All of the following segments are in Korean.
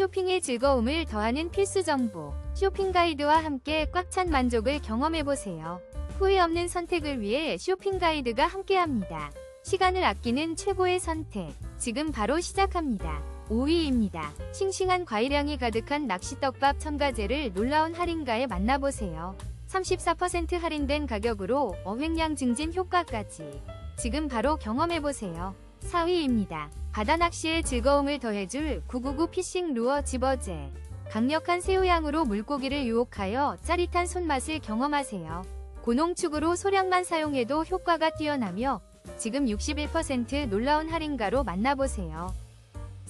쇼핑의 즐거움을 더하는 필수 정보. 쇼핑 가이드와 함께 꽉 찬 만족을 경험해보세요. 후회 없는 선택을 위해 쇼핑 가이드가 함께합니다. 시간을 아끼는 최고의 선택. 지금 바로 시작합니다. 5위입니다. 싱싱한 과일향이 가득한 낚시떡밥 첨가제를 놀라운 할인가에 만나보세요. 34% 할인된 가격으로 어획량 증진 효과까지. 지금 바로 경험해보세요. 4위입니다. 바다 낚시의 즐거움을 더해줄 999 피싱 루어 집어제. 강력한 새우향으로 물고기를 유혹하여 짜릿한 손맛을 경험하세요. 고농축으로 소량만 사용해도 효과가 뛰어나며 지금 61% 놀라운 할인가로 만나보세요.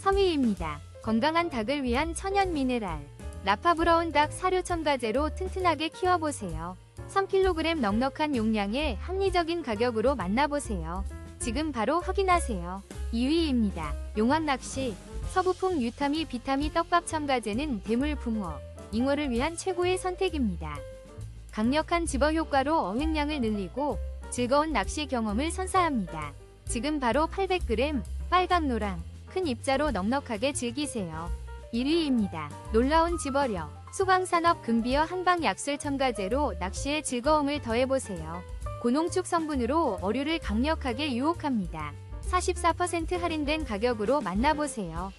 3위입니다. 건강한 닭을 위한 천연 미네랄. 라파 브라운 닭 사료 첨가제로 튼튼하게 키워보세요. 3kg 넉넉한 용량에 합리적인 가격으로 만나보세요. 지금 바로 확인하세요. 2위입니다. 용암 낚시. 서부풍 유타미 비타미 떡밥 첨가제는 대물 붕어, 잉어를 위한 최고의 선택입니다. 강력한 집어 효과로 어획량을 늘리고 즐거운 낚시 경험을 선사합니다. 지금 바로 800g 빨강 노랑 큰 입자로 넉넉하게 즐기세요. 1위입니다. 놀라운 집어력 수광산업 금비어 한방 약술 첨가제로 낚시의 즐거움을 더해보세요. 고농축 성분으로 어류를 강력하게 유혹합니다. 44% 할인된 가격으로 만나보세요.